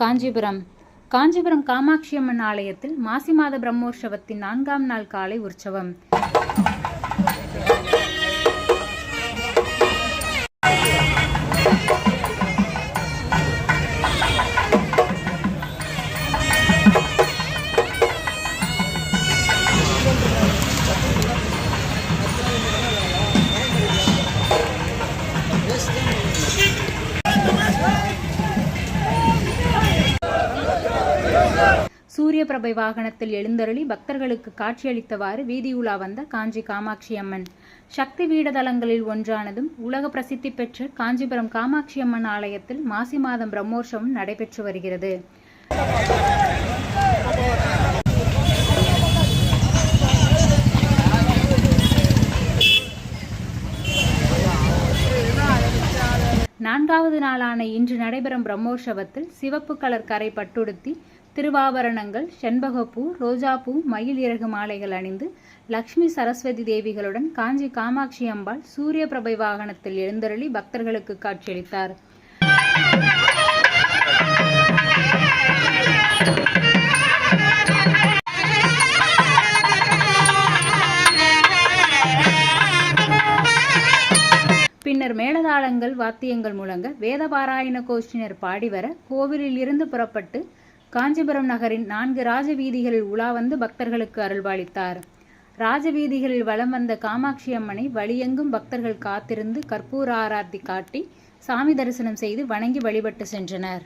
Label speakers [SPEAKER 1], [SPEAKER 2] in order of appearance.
[SPEAKER 1] காஞ்சிபுரம். காஞ்சிபுரம் காமாட்சி அம்மன் ஆலயத்தில் மாசி மாத பிரம்மோற்சவத்தின் நான்காம் நாள் காலை உற்சவம். சூரிய பிரபை வாகனத்தில் எழுந்தருளி பக்தர்களுக்கு காட்சியளித்தவாறு வீதி உலா வந்த காஞ்சி காமாட்சி அம்மன். சக்தி பீடதலங்களில் ஒன்றானதும் உலக பிரசித்தி பெற்ற காஞ்சிபுரம் காமாட்சி அம்மன் ஆலயத்தில் மாசி மாதம் பிரம்மோற்சவம் நடைபெற்று வருகிறது. நான்காவது நாளான இன்று நடைபெறும் பிரம்மோற்சவத்தில் சிவப்பு கலர் கரை பட்டுடுத்தி திருவாபரணங்கள் செண்பகப்பூ ரோஜாப்பூ மயில் இறகு மாலைகள் அணிந்து லக்ஷ்மி சரஸ்வதி தேவிகளுடன் காஞ்சி காமாட்சி அம்பாள் சூரிய பிரபை வாகனத்தில் எழுந்தருளி பக்தர்களுக்கு காட்சியளித்தார். பின்னர் மேளதாளங்கள் வாத்தியங்கள் முழங்க வேதபாராயண கோஷ்டினர் பாடிவர கோவிலில் இருந்து புறப்பட்டு காஞ்சிபுரம் நகரின் நான்கு ராஜவீதிகளில் உலா வந்து பக்தர்களுக்கு அருள்பாலித்தார் ராஜவீதிகளில் வலம் வந்த காமாட்சி அம்மனை வழியெங்கும் பக்தர்கள் காத்திருந்து கற்பூர ஆராத்தி காட்டி சாமி தரிசனம் செய்து வணங்கி வழிபட்டு சென்றனர்.